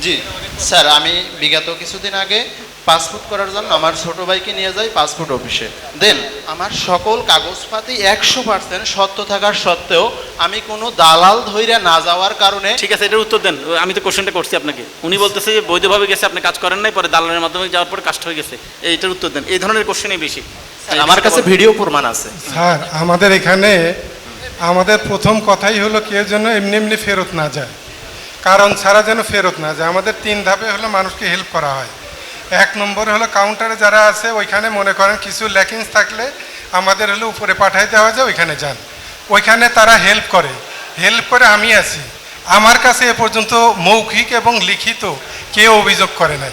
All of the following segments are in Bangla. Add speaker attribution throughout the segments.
Speaker 1: জি স্যার আমি বিগত কিছুদিন আগে পাসপোর্ট করার জন্য আমার ছোট ভাইকে নিয়ে যাই পাসপোর্ট অফিসে। দেন আমার সকল কাগজপাতি একশো পার্সেন্ট সত্য থাকার সত্ত্বেও আমি কোনো দালাল ধৈর্য না যাওয়ার কারণে
Speaker 2: ঠিক আছে এটার উত্তর দেন। আমি তো কোশ্চেনটা করছি আপনাকে। উনি বলতেছে যে বৈধভাবে গেছে আপনি কাজ করেন নাই পরে দালালের মাধ্যমে যাওয়ার পরে কাজটা হয়ে গেছে। এইটার উত্তর দেন। এই ধরনের কোশ্চেনই বেশি।
Speaker 1: আমার কাছে ভিডিও প্রমাণ আছে।
Speaker 3: স্যার আমাদের এখানে আমাদের প্রথম কথাই হলো কেউ যেন এমনি এমনি ফেরত না যায়। কারণ ছাড়া যেন ফেরত না যায়। আমাদের তিন ধাপে হলো মানুষকে হেল্প করা হয়। এক নম্বরে হলো কাউন্টারে যারা আছে, ওইখানে মনে করেন কিছু ল্যাকিংস থাকলে আমাদের হলো উপরে পাঠাই দেওয়া যায়, ওইখানে যান। ওইখানে তারা হেল্প করে। হেল্প করে আমি আছি। আমার কাছে এ পর্যন্ত মৌখিক এবং লিখিত কেউ অভিযোগ করে নাই।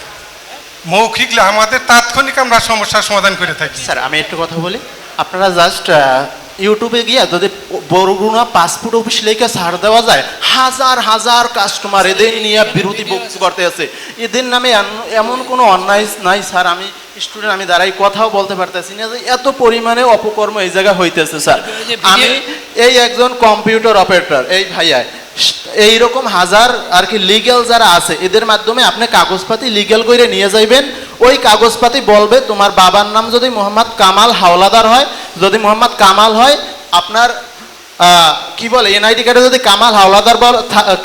Speaker 3: মৌখিক আমাদের তাৎক্ষণিক আমরা সমস্যার সমাধান করে থাকি।
Speaker 1: স্যার, আমি একটু কথা বলি। আপনারা জাস্ট ইউটিউবে গিয়ে যদি বরগুনা পাসপোর্ট অফিস লেখে ছাড় দেওয়া যায় হাজার হাজার কাস্টমার এদের নিয়ে বিরোধী বক্তব্য করতে আছে। এদের নামে এমন কোনো অন্যায় নাই স্যার আমি স্টুডেন্ট আমি দাঁড়াই কথাও বলতে পারতেছি না যে এত পরিমাণে অপকর্ম এই জায়গায় হইতেছে স্যার। আমি এই একজন কম্পিউটার অপারেটর এই ভাইয়া এই রকম হাজার আর কি লিগ্যাল যারা আছে এদের মাধ্যমে আপনি কাগজপাতি লিগ্যাল করে নিয়ে যাইবেন ওই কাগজপাতি বলবে, তোমার বাবার নাম যদি মোহাম্মদ কামাল হাওলাদার হয়, যদি মোহাম্মদ কামাল হয়, আপনার কি বলে, এনআইডি কার্ডে যদি কামাল হাওলাদার বল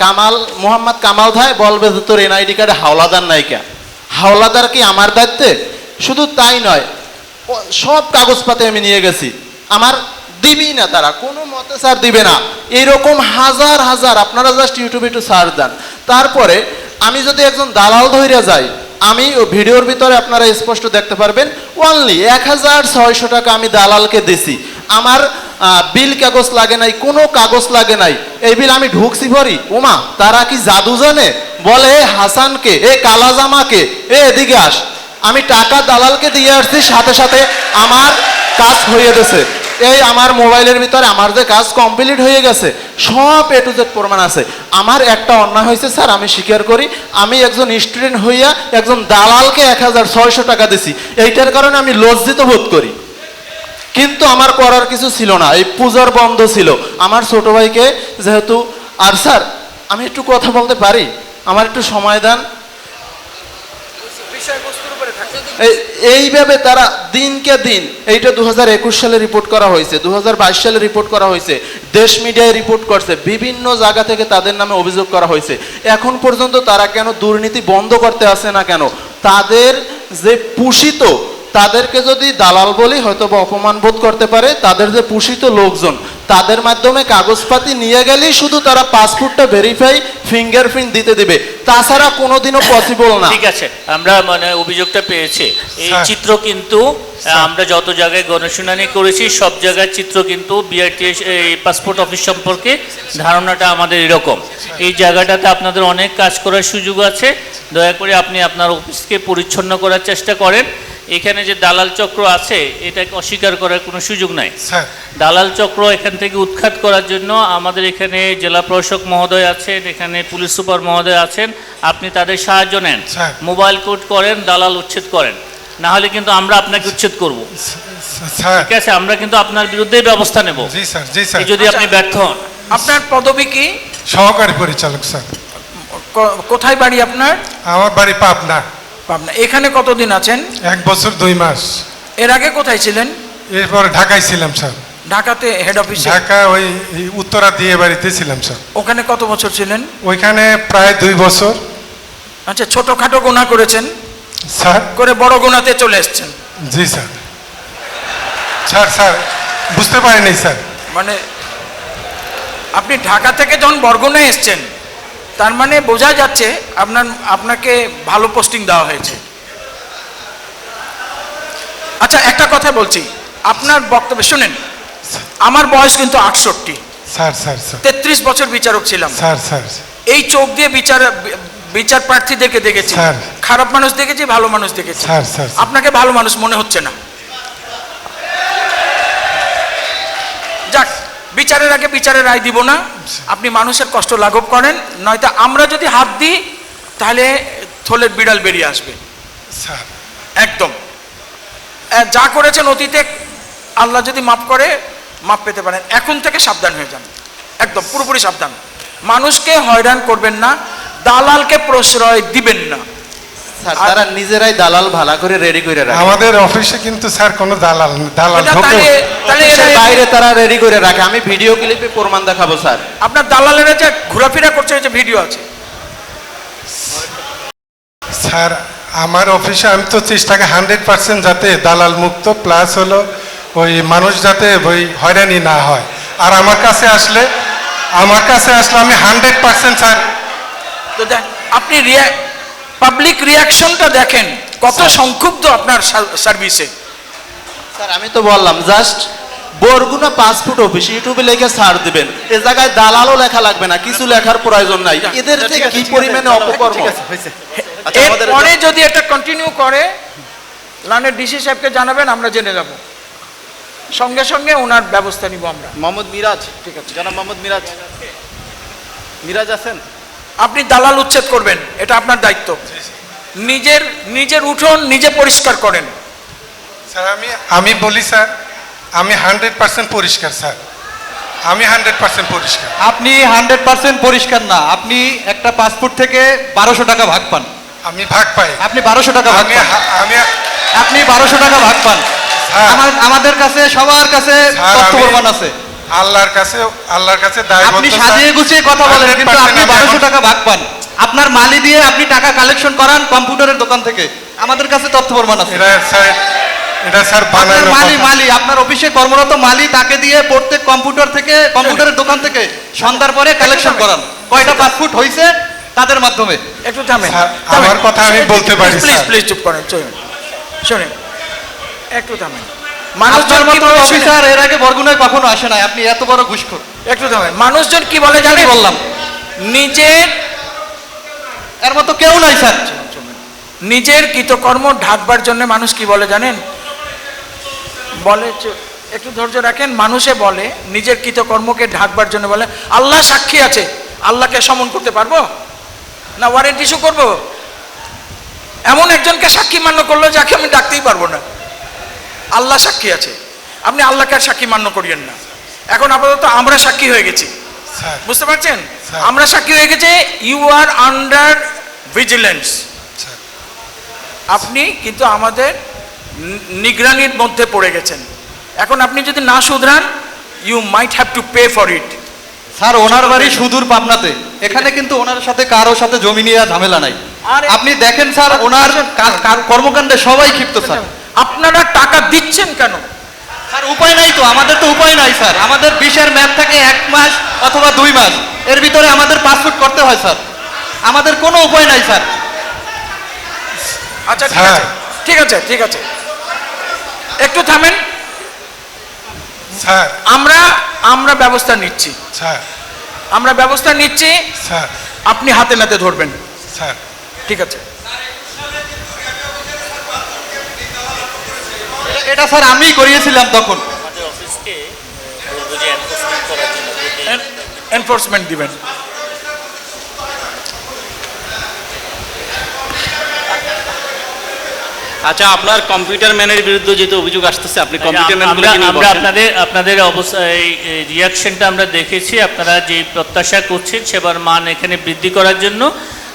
Speaker 1: কামাল, মোহাম্মদ কামাল থায়, বলবে যে তোর এনআইডি কার্ডে হাওলাদার নাইকা হাওলাদার কি আমার দায়িত্বে? শুধু তাই নয় সব কাগজপাতি আমি নিয়ে গেছি। আমার দিবি না তারা, কোনো মতে স্যার দিবে না। এরকম হাজার হাজার, আপনারা জাস্ট ইউটিউবে একটু সার্চ দেন। তারপরে আমি যদি একজন দালাল ধইরা যাই আমি ভিডিওর ভিতরে আপনারা স্পষ্ট দেখতে পারবেন অনলি এক হাজার ছয়শো টাকা আমি দালালকে দিছি। আমার বিল কাগজ লাগে নাই, কোনো কাগজ লাগে নাই। এই বিল আমি ঢুকছি ভরি। ওমা তারা কি জাদু জানে? বলে, এ হাসানকে, এ কালাজামাকে, এ এদিকে আস। আমি টাকা দালালকে দিয়ে আসছি, সাথে সাথে আমার কাজ হয়ে গেছে। এই আমার মোবাইলের ভিতরে আমার যে কাজ কমপ্লিট হয়ে গেছে, সব এ টু জেড প্রমাণ আছে। আমার একটা অন্যায় হয়েছে, স্যার, আমি স্বীকার করি, আমি একজন স্টুডেন্ট হইয়া একজন দালালকে এক হাজার ছয়শো টাকা দিছি। এইটার কারণে আমি লজ্জিত বোধ করি। কিন্তু আমার করার কিছু ছিল না, এই পূজার বন্ধ ছিল। আমার ছোট ভাইকে যেহেতু, আর স্যার, আমি একটু কথা বলতে পারি? আমার একটু সময় দেন। এইভাবে তারা দিনকে দিন, এইটা দু হাজার একুশ সালে রিপোর্ট করা হয়েছে দু সালে রিপোর্ট করা হয়েছে, দেশ মিডিয়ায় রিপোর্ট করছে, বিভিন্ন জায়গা থেকে তাদের নামে অভিযোগ করা হয়েছে। এখন পর্যন্ত তারা কেন দুর্নীতি বন্ধ করতে আসে না কেন? তাদের যে পুষিত, তাদেরকে যদি দালাল বলি, হয়তো বা অপমান বোধ করতে পারে, তাদের যে পুষিত লোকজন, তাদের মাধ্যমে কাগজপাতি নিয়ে গেলেই শুধু তারা পাসপোর্টটা ভেরিফাই ফিঙ্গারপ্রিন্ট দিতে দেবে। তাছাড়া কোনোদিনও পসিবল না।
Speaker 4: ঠিক আছে আমরা মানে অভিযোগটা পেয়েছি। এই চিত্র কিন্তু আমরা যত জায়গায় গণশুনানি করেছি সব জায়গায় চিত্র কিন্তু বিআরটিএস এই পাসপোর্ট অফিস সম্পর্কে ধারণাটা আমাদের এরকম। এই জায়গাটাতে আপনাদের অনেক কাজ করার সুযোগ আছে। দয়া করে আপনি আপনার অফিসকে পরিচ্ছন্ন করার চেষ্টা করেন। এখানে যে দালাল চক্র আছে এটাকে অস্বীকার করার কোনো সুযোগ নাই।
Speaker 3: স্যার।
Speaker 4: দালাল চক্র এখান থেকে উৎখাত করার জন্য আমাদের এখানে জেলা প্রশাসক মহোদয় আছেন এখানে পুলিশ সুপার মহোদয় আছেন আপনি তাদের সাহায্য নেন। মোবাইল কোড করেন দালাল উচ্ছেদ করেন। না হলে কিন্তু আমরা আপনাকে উচ্ছেদ করব।
Speaker 3: স্যার।
Speaker 4: ঠিক আছে আমরা কিন্তু আপনার বিরুদ্ধে ব্যবস্থা নেব।
Speaker 3: জি স্যার জি স্যার।
Speaker 4: এই যদি আপনি ব্যর্থ হন।
Speaker 5: আপনার পদবী কি?
Speaker 3: সহকারী পরিচালক স্যার।
Speaker 5: কোথায় বাড়ি আপনার?
Speaker 3: আমার বাড়ি পাবনা।
Speaker 5: পাবনা। এখানে কতদিন আছেন?
Speaker 3: এক বছর দুই মাস।
Speaker 5: এর আগে কোথায় ছিলেন?
Speaker 3: এরপর ঢাকায় ছিলাম স্যার।
Speaker 5: ঢাকাতে হেড অফিসে
Speaker 3: ঢাকা ওই উত্তরা দিয়ে বাড়িতে ছিলাম স্যার।
Speaker 5: ওখানে কত বছর ছিলেন?
Speaker 3: ওইখানে প্রায় দুই বছর।
Speaker 5: আচ্ছা ছোটখাটো গোনা করেছেন?
Speaker 3: স্যার?
Speaker 5: করে বড় গোনাতে চলে এসছেন?
Speaker 3: জি স্যার। স্যার স্যার বুঝতে পারিনি স্যার।
Speaker 5: মানে আপনি ঢাকা থেকে যখন বরগুনায় এসছেন তার মানে বোঝা যাচ্ছে আপনার আপনাকে ভালো পোস্টিং দেওয়া হয়েছে। আচ্ছা একটা কথা বলছি। আপনার বক্তব্য শুনেন আমার বয়স কিন্তু আটষট্টি।
Speaker 3: স্যার
Speaker 5: তেত্রিশ বছর বিচারক ছিলাম।
Speaker 3: স্যার স্যার
Speaker 5: এই চোখ দিয়ে বিচার বিচার প্রার্থীদেরকে দেখেছি। খারাপ মানুষ দেখেছি ভালো মানুষ দেখেছি। আপনাকে ভালো মানুষ মনে হচ্ছে না। বিচারের আগে বিচারের রায় দিব না। আপনি মানুষের কষ্ট লাঘব করেন নয়তো আমরা যদি হাত দিই তাহলে থলের বিড়াল বেরিয়ে আসবে। একদম। যা করেছেন অতীতে আল্লাহ যদি মাফ করে মাফ পেতে পারেন। এখন থেকে সাবধান হয়ে যান। একদম পুরোপুরি সাবধান। মানুষকে হয়রান করবেন না দালালকে প্রশ্রয় দিবেন না।
Speaker 1: স্যার তারা নিজেরাই দালাল ভাড়া করে রেডি করে রাখে।
Speaker 3: আমাদের অফিসে কিন্তু স্যার কোনো দালাল দালাল ঢোকে।
Speaker 1: বাইরে তারা রেডি করে রাখে। আমি ভিডিও ক্লিপে প্রমাণ দেখাবো স্যার।
Speaker 5: আপনার দালালেরা যে ঘোরাফেরা করছে যে ভিডিও আছে।
Speaker 3: স্যার আমার অফিসে আমি তো চেষ্টা করি হান্ড্রেড পার্সেন্ট যাতে দালাল মুক্ত প্লাস হলো ওই মানুষ যাতে ওই হয়রানি না হয়। আর আমার কাছে আসলে আমার কাছে আসলে আমি হান্ড্রেড পার্সেন্ট স্যার।
Speaker 5: আপনি পাবলিক রিয়াকশনটা দেখেন কত সংক্ষুব্ধ আপনার সার্ভিসে
Speaker 1: স্যার আমি তো বললাম জাস্ট বরগুনা পাসপোর্ট অফিস ইউটিউবে লেখে ছাড় দিবেন। এ জায়গায় দালালও লেখা লাগবে না কিছু লেখার প্রয়োজন নাই। এদের যে কি পরিমাণে অপকর্ম? আচ্ছা, আমাদের-
Speaker 5: এরপরে যদি এটা কন্টিনিউ করে লানের ডিসি সাহেবকে জানাবেন আমরা জেনে যাব। সঙ্গে সঙ্গে ওনার ব্যবস্থা নিব আমরা।
Speaker 2: মোহাম্মদ মিরাজ। ঠিক আছে। জনাব মোহাম্মদ মিরাজ। মিরাজ আছেন?
Speaker 5: আপনি দালাল উচ্ছেদ করবেন এটা আপনার দায়িত্ব। নিজের নিজের উঠোন নিজে পরিষ্কার করেন।
Speaker 3: স্যার আমি আমি বলি স্যার আমি হান্ড্রেড পার্সেন্ট পরিষ্কার স্যার। আমি হান্ড্রেড পার্সেন্ট পরিষ্কার।
Speaker 6: আপনি হান্ড্রেড পার্সেন্ট পরিষ্কার না আপনি একটা পাসপোর্ট থেকে বারোশো টাকা ভাগ পান।
Speaker 3: আমি ভাগ পাই।
Speaker 6: আপনি বারোশো টাকা ভাগ
Speaker 3: আমি আমি
Speaker 6: আপনি বারোশো টাকা ভাগ পান। আমার- আমাদের কাছে সবার কাছে তথ্য প্রমাণ আছে।
Speaker 3: আল্লাহর কাছে আল্লাহর কাছে
Speaker 6: আপনি সাজিয়ে গুছিয়ে কথা বলেন কিন্তু আপনি
Speaker 3: আমি
Speaker 6: বারোশো
Speaker 3: এখন-
Speaker 6: টাকা ভাগ পান। আপনার মালি দিয়ে আপনি টাকা কালেকশন করান কম্পিউটারের দোকান থেকে। আমাদের কাছে তথ্য প্রমাণ আছে।
Speaker 3: এটা স্যার এটা স্যার বানানো
Speaker 6: মালি মালি আপনার অফিসে কর্মরত মালি তাকে দিয়ে প্রত্যেক কম্পিউটার থেকে কম্পিউটারের দোকান থেকে সন্ধ্যার পরে কালেকশন করান। কয়টা পাসপোর্ট হয়েছে তাদের মাধ্যমে?
Speaker 5: একটু থামেন
Speaker 3: আমার কথা আমি বলতে পারি,
Speaker 5: প্লিজ প্লিজ চুপ করেন চলুন একটু থামেন মানুষজন
Speaker 6: মতো? অফিসার এর আগে বরগুনায় কখনো আসে নাই। আপনি এত বড় ঘুষখোর।
Speaker 5: একটু মানুষজন কি বলে
Speaker 6: জানি
Speaker 5: জানেন?
Speaker 6: বললাম।
Speaker 5: নিজের
Speaker 6: এর মতো কেউ নাই স্যার।
Speaker 5: নিজের কৃতকর্ম ঢাকবার জন্য মানুষ কি বলে জানেন? বলে একটু ধৈর্য রাখেন মানুষে বলে নিজের কৃতকর্মকে ঢাকবার জন্য বলে আল্লাহ সাক্ষী আছে আল্লাহকে সমন করতে পারব? না ওয়ারেন্ট ইস্যু করব? এমন একজনকে সাক্ষী মান্য করল যাকে আমি ডাকতেই পারব না। আল্লাহ সাক্ষী আছে। আপনি আল্লাহকে আর সাক্ষী মান্য করিয়েন না। এখন আপাতত আমরা সাক্ষী হয়ে গেছি। বুঝতে পারছেন? আমরা সাক্ষী হয়ে গেছে ইউ আর আন্ডার ভিজিলেন্স আপনি কিন্তু আমাদের নিগরানির মধ্যে পড়ে গেছেন। এখন আপনি যদি না শুধরান you might have to pay for it
Speaker 6: sir ওনার বাড়ি সুদূর পাবনাতে। এখানে কিন্তু ওনার সাথে কারও সাথে জমি নিয়ে ঝামেলা নাই।
Speaker 5: আরে-
Speaker 6: আপনি দেখেন স্যার ওনার কা- কা- কর্মকাণ্ডে সবাই ক্ষিপ্ত স্যার।
Speaker 5: আপনারা টাকা দিচ্ছেন কেন?
Speaker 6: স্যার উপায় নাই তো আমাদের তো উপায় নাই স্যার। আমাদের বিশের ম্যাপ থাকে এক মাস অথবা দুই মাস। এর ভিতরে আমাদের পাসপোর্ট করতে হয় স্যার। আমাদের কোনো উপায় নাই স্যার।
Speaker 5: আচ্ছা ঠিক
Speaker 3: হ্যাঁ।
Speaker 5: আছে। ঠিক আছে ঠিক আছে। একটু থামেন।
Speaker 3: স্যার।
Speaker 5: আমরা আমরা ব্যবস্থা নিচ্ছি।
Speaker 3: স্যার।
Speaker 5: আমরা ব্যবস্থা নিচ্ছি।
Speaker 3: স্যার।
Speaker 5: আপনি হাতে নাতে ধরবেন।
Speaker 3: স্যার।
Speaker 5: ঠিক আছে।
Speaker 6: এটা- স্যার আমিই করিয়েছিলাম তখন।
Speaker 4: এনফোর্সমেন্ট
Speaker 5: দিবেন।
Speaker 2: আচ্ছা আপনার কম্পিউটার ম্যানের বিরুদ্ধে যেহেতু অভিযোগ আসতেছে আপনি কম্পিউটার
Speaker 4: আমরা
Speaker 2: ম্যানগুলো
Speaker 4: আমরা আপনাদের আপনাদের অবস্থা এই রিয়াকশনটা আমরা দেখেছি। আপনারা যে প্রত্যাশা করছেন সেবার মান এখানে বৃদ্ধি করার জন্য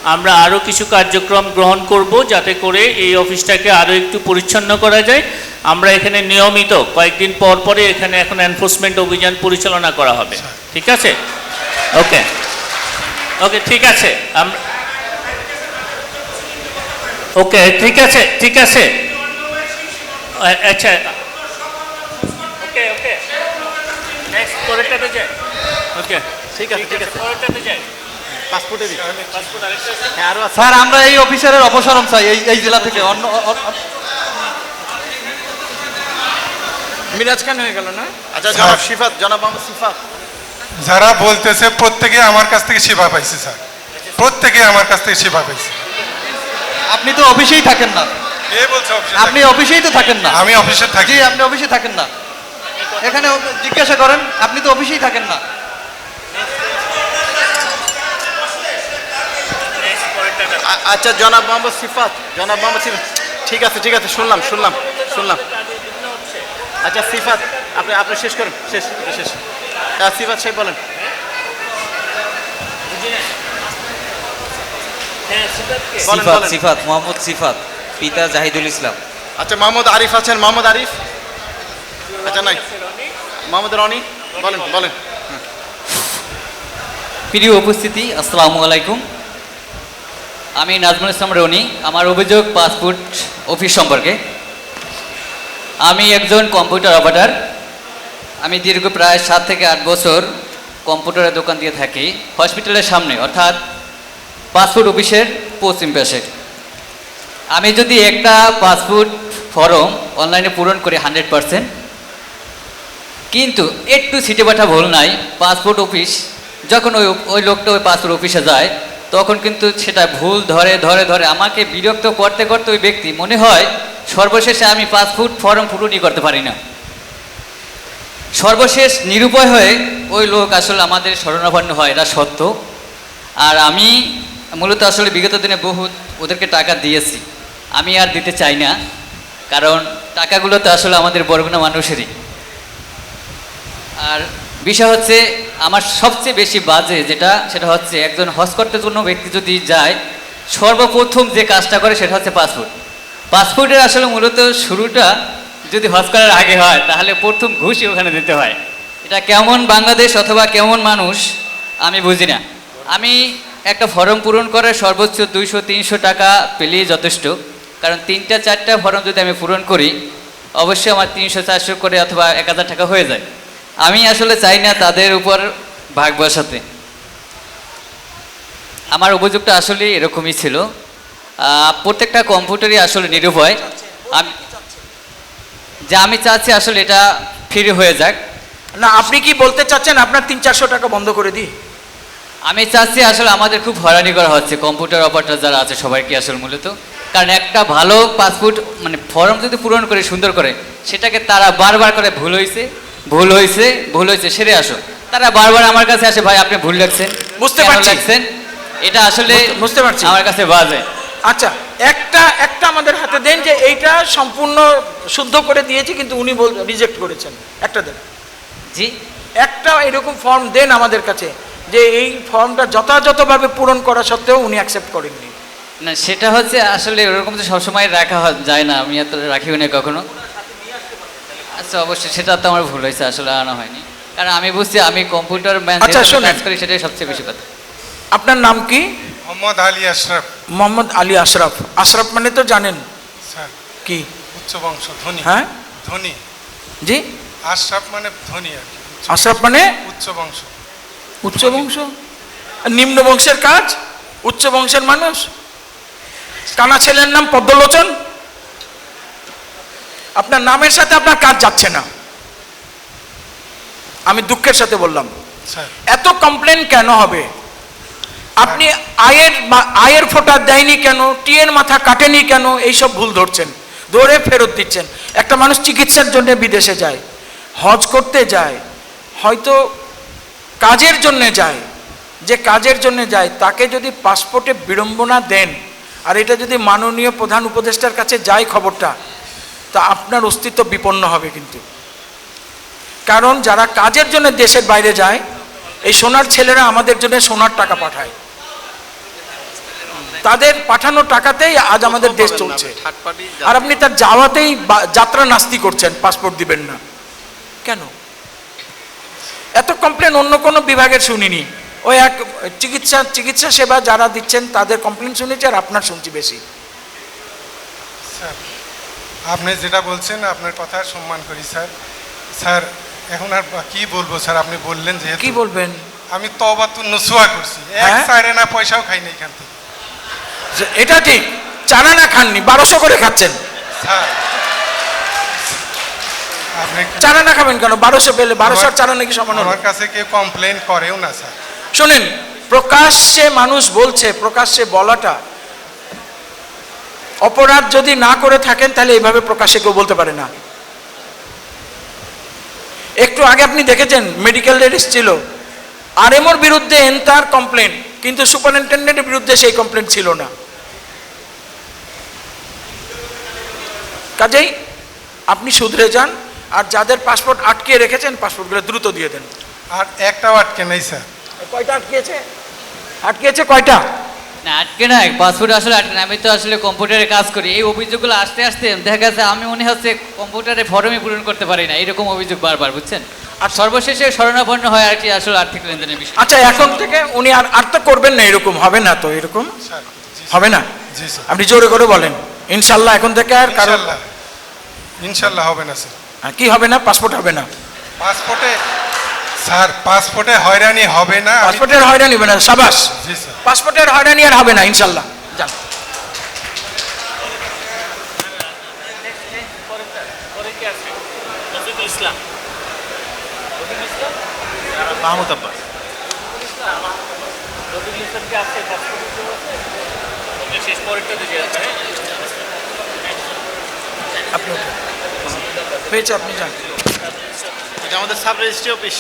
Speaker 4: আমরা আরও কিছু কার্যক্রম গ্রহণ করব যাতে করে এই অফিসটাকে আরও একটু পরিচ্ছন্ন করা যায়। আমরা এখানে নিয়মিত কয়েকদিন পর পরে এখানে এখন এনফোর্সমেন্ট অভিযান পরিচালনা করা হবে। ঠিক আছে? ওকে। ওকে ঠিক আছে। আমরা ওকে ঠিক আছে ঠিক আছে। আচ্ছা। ওকে ওকে। নেক্সট পরেরটাতে যাই। ওকে
Speaker 2: ঠিক আছে ঠিক আছে
Speaker 4: পরেরটাতে যাই।
Speaker 6: স্যার আমরা এই অফিসারের অপসারণ চাই এই এই জেলা থেকে। অন্য
Speaker 5: মিরাজ খান হয়ে গেল না?
Speaker 2: আচ্ছা জনাব সিফাত জনাব সিফাত।
Speaker 3: যারা বলতেছে প্রত্যেকে আমার কাছ থেকে সেবা পাইছে স্যার। প্রত্যেকে আমার কাছ থেকে সেবা পাইছে।
Speaker 6: আপনি তো অফিসেই থাকেন না।
Speaker 3: কে বলছে অফিসে
Speaker 6: আপনি অফিসেই তো থাকেন না।
Speaker 3: আমি অফিসে থাকি।
Speaker 6: আপনি অফিসে থাকেন না। এখানে জিজ্ঞাসা করেন আপনি তো অফিসেই থাকেন না।
Speaker 2: আচ্ছা জনাব মোহাম্মদ সিফাত জনাব মোহাম্মদ সিফাত। ঠিক আছে ঠিক আছে শুনলাম শুনলাম শুনলাম। আচ্ছা সিফাত আপনি আপনি শেষ করুন শেষ শেষ। হ্যাঁ সিফাত সাহেব বলেন। বলেন,
Speaker 7: সিফাত
Speaker 2: বলেন।
Speaker 7: সিফাত মোহাম্মদ সিফাত পিতা জাহিদুল ইসলাম।
Speaker 2: আচ্ছা মোহাম্মদ আরিফ আছেন মোহাম্মদ আরিফ? আচ্ছা নাই। মোহাম্মদ রনি? বলেন বলেন।
Speaker 7: প্রিয় উপস্থিতি আসসালামু আলাইকুম। আমি নাজমুল ইসলাম রনি আমার অভিযোগ পাসপোর্ট অফিস সম্পর্কে। আমি একজন কম্পিউটার অপারেটর। আমি দীর্ঘ প্রায় সাত থেকে আট বছর কম্পিউটারের দোকান দিয়ে থাকি, হসপিটালের সামনে, অর্থাৎ পাসপোর্ট অফিসের পশ্চিম পাশে। আমি যদি একটা পাসপোর্ট ফর্ম অনলাইনে পূরণ করি হান্ড্রেড পারসেন্ট, কিন্তু একটু সিটে বাটা ভুল নাই, পাসপোর্ট অফিস, যখন ওই ওই লোকটা ওই পাসপোর্ট অফিসে যায় তখন কিন্তু সেটা ভুল, ধরে ধরে ধরে আমাকে বিরক্ত করতে করতে ওই ব্যক্তি মনে হয় সর্বশেষে আমি পাসপোর্ট ফর্ম পূরণই করতে পারি না। সর্বশেষ নিরুপায় হয়ে ওই লোক আসলে আমাদের শরণাপন্ন হয়, এটা সত্য। আর আমি মূলত আসলে বিগত দিনে বহু ওদেরকে টাকা দিয়েছি। আমি আর দিতে চাই না, কারণ টাকাগুলো তো আসলে আমাদের বরগুনা মানুষেরই। আর বিষয় হচ্ছে, আমার সবচেয়ে বেশি বাজে যেটা, সেটা হচ্ছে একজন হজ করতে জন্য ব্যক্তি যদি যায়, সর্বপ্রথম যে কাজটা করে সেটা হচ্ছে পাসপোর্ট। পাসপোর্টের আসলে মূলত শুরুটা যদি হজ করার আগে হয়, তাহলে প্রথম ঘুষই ওখানে দিতে হয়। এটা কেমন বাংলাদেশ অথবা কেমন মানুষ, আমি বুঝি না। আমি একটা ফর্ম পূরণ করে সর্বোচ্চ দুইশো, তিনশো টাকা পেলেই যথেষ্ট। কারণ তিনটা, চারটা ফর্ম যদি আমি পূরণ করি, অবশ্যই আমার তিনশো, চারশো করে অথবা এক হাজার টাকা হয়ে যায়। আমি আসলে চাই না তাদের উপর ভাগ বসাতে। আমার অভিযোগটা আসলে এরকমই ছিল। প্রত্যেকটা কম্পিউটারই আসলে নিরুভয় আমি যে আমি চাচ্ছি আসলে এটা ফ্রি হয়ে যাক।
Speaker 5: না আপনি কি বলতে চাচ্ছেন আপনার তিন চারশো টাকা বন্ধ করে দিই?
Speaker 7: আমি চাচ্ছি আসলে আমাদের খুব হয়রানি করা হচ্ছে। কম্পিউটার অপারেটর যারা আছে সবাইকে আসলে মূলত? কারণ একটা ভালো পাসপোর্ট মানে ফর্ম যদি পূরণ করে সুন্দর করে সেটাকে তারা বারবার করে ভুল হয়েছে ভুল হয়েছে ভুল হয়েছে সেরে আসো। তারা বারবার আমার কাছে আসে ভাই আপনি ভুল লাগছেন
Speaker 5: বুঝতে
Speaker 7: পারছেন এটা আসলে
Speaker 5: বুঝতে- পারছি।
Speaker 7: আমার কাছে বাজে।
Speaker 5: আচ্ছা একটা একটা আমাদের হাতে দেন যে এইটা সম্পূর্ণ শুদ্ধ করে দিয়েছি কিন্তু উনি বল রিজেক্ট করেছেন। একটা দেন।
Speaker 7: জি।
Speaker 5: একটা এরকম ফর্ম দেন আমাদের কাছে যে এই ফর্মটা যথাযথভাবে পূরণ করা সত্ত্বেও উনি অ্যাকসেপ্ট করেননি।
Speaker 7: না সেটা হচ্ছে আসলে ওরকম তো সবসময় রাখা যায় না। আমি এত রাখিও না কখনো। আচ্ছা অবশ্যই সেটা তো আমার ভুল হয়েছে আসলে আনা হয়নি। কারণ আমি বুঝছি আমি কম্পিউটার ম্যান
Speaker 5: আচ্ছা, শোনেন।
Speaker 7: কাজ করি সেটাই সবচেয়ে বেশি কথা।
Speaker 5: আপনার নাম কি?
Speaker 3: মোহাম্মদ আলী আশরাফ।
Speaker 5: মোহাম্মদ আলী আশরাফ। আশরাফ মানে তো জানেন।
Speaker 3: স্যার
Speaker 5: কি?
Speaker 3: উচ্চ বংশ ধনী।
Speaker 5: হ্যাঁ?
Speaker 3: ধনী।
Speaker 5: জি?
Speaker 3: আশরাফ মানে ধনী আর
Speaker 5: আশরাফ মানে?
Speaker 3: উচ্চ বংশ।
Speaker 5: উচ্চ বংশ? আর নিম্ন বংশের কাজ? উচ্চ বংশের মানুষ? কানা ছেলের নাম পদ্মলোচন? আপনার নামের সাথে আপনার কাজ যাচ্ছে না। আমি দুঃখের সাথে বললাম এত কমপ্লেন কেন হবে? আপনি আয়ের আয়ের ফোঁটা দেয়নি কেন? টিয়ের মাথা কাটেনি কেন? এইসব ভুল ধরছেন ধরে ফেরত দিচ্ছেন। একটা মানুষ চিকিৎসার জন্য বিদেশে যায় হজ করতে যায় হয়তো কাজের জন্য যায় যে কাজের জন্য যায় তাকে যদি পাসপোর্টে বিড়ম্বনা দেন আর এটা যদি মাননীয় প্রধান উপদেষ্টার কাছে যায় খবরটা তা আপনার অস্তিত্ব বিপন্ন হবে কিন্তু। কারণ যারা কাজের জন্য দেশের বাইরে যায়, এই সোনার ছেলেরা আমাদের জন্য সোনার টাকা পাঠায়। তাদের পাঠানো টাকাতেই আজ আমাদের দেশ চলছে। আর আপনি তার যাওয়াতেই যাত্রা নাস্তি করছেন, পাসপোর্ট দিবেন না। কেন? এত কমপ্লেন অন্য কোনো বিভাগের শুনিনি। ওই এক চিকিৎসা চিকিৎসা সেবা যারা দিচ্ছেন, তাদের কমপ্লেন শুনেছি আর আপনার শুনছি বেশি।
Speaker 3: আপনি যেটা বলছেন আপনার কথা সম্মান করি স্যার। স্যার এখন আর কি বলব স্যার আপনি বললেন যে
Speaker 5: কি বলবেন?
Speaker 3: আমি তবাতুন নসুয়া করছি। এক
Speaker 5: হ্যাঁ?
Speaker 3: সাইডে না পয়সাও খাই না এখান থেকে।
Speaker 5: যে এটা ঠিক চানা না খাননি? বারোশো করে খাচ্ছেন।
Speaker 3: স্যার
Speaker 5: চানা না খাবেন কেন? বারোশো পেলে বারোশো চানা নাকি সমান
Speaker 3: আমার কাছে কেউ কমপ্লেন করেও না স্যার।
Speaker 5: শোনেন প্রকাশ্যে মানুষ বলছে প্রকাশ্যে বলাটা অপরাধ যদি না করে থাকেন তাহলে এইভাবে প্রকাশ্যে কেউ বলতে পারে না। একটু আগে আপনি দেখেছেন মেডিকেলের ছিল। আর এমোর বিরুদ্ধে এন তার কমপ্লেন কিন্তু সুপারিনটেন্ডেন্টের বিরুদ্ধে সেই কমপ্লেন ছিল না। কাজেই আপনি শুধরে যান আর যাদের পাসপোর্ট আটকে রেখেছেন পাসপোর্টগুলো দ্রুত দিয়ে দেন।
Speaker 3: আর একটাও আটকে নেই স্যার।
Speaker 5: কয়টা আটকেছে আটকেছে কয়টা?
Speaker 7: না আটকে নাই পাসপোর্ট আসলে আটকে না আমি তো আসলে কম্পিউটারে কাজ করি। এই অভিযোগগুলো আসতে আসতে দেখা গেছে আমি মনে হচ্ছে কম্পিউটারে ফর্মই পূরণ করতে পারি না এরকম অভিযোগ বারবার বুঝছেন? আর সর্বশেষে শরণাপন্ন হয় আর কি আসলে আর্থিক লেনদেনের বিষয়।
Speaker 5: আচ্ছা এখন থেকে উনি আর আর তো করবেন না এরকম হবে না তো এরকম? হবে না? আপনি জোরে করে বলেন। ইনশাল্লাহ এখন থেকে আর কারণ
Speaker 3: ইনশাল্লাহ। ইনশাল্লাহ হবে না স্যার।
Speaker 5: কি হবে না? পাসপোর্ট হবে না?
Speaker 3: পাসপোর্টে স্যার পাসপোর্টে হয়রানি হবে না?
Speaker 5: পাসপোর্টের হয়রানি হবে না সাবাস।
Speaker 3: জি স্যার।
Speaker 5: পাসপোর্টের হয়রানি আর হবে না ইনশাল্লাহ। যান।
Speaker 4: ইসলাম
Speaker 2: মাহমুদ আব্বাস
Speaker 5: আপনি উঠুন। আপনি যান।
Speaker 2: এটা আমাদের সাব রেজিস্ট্রি অফিস।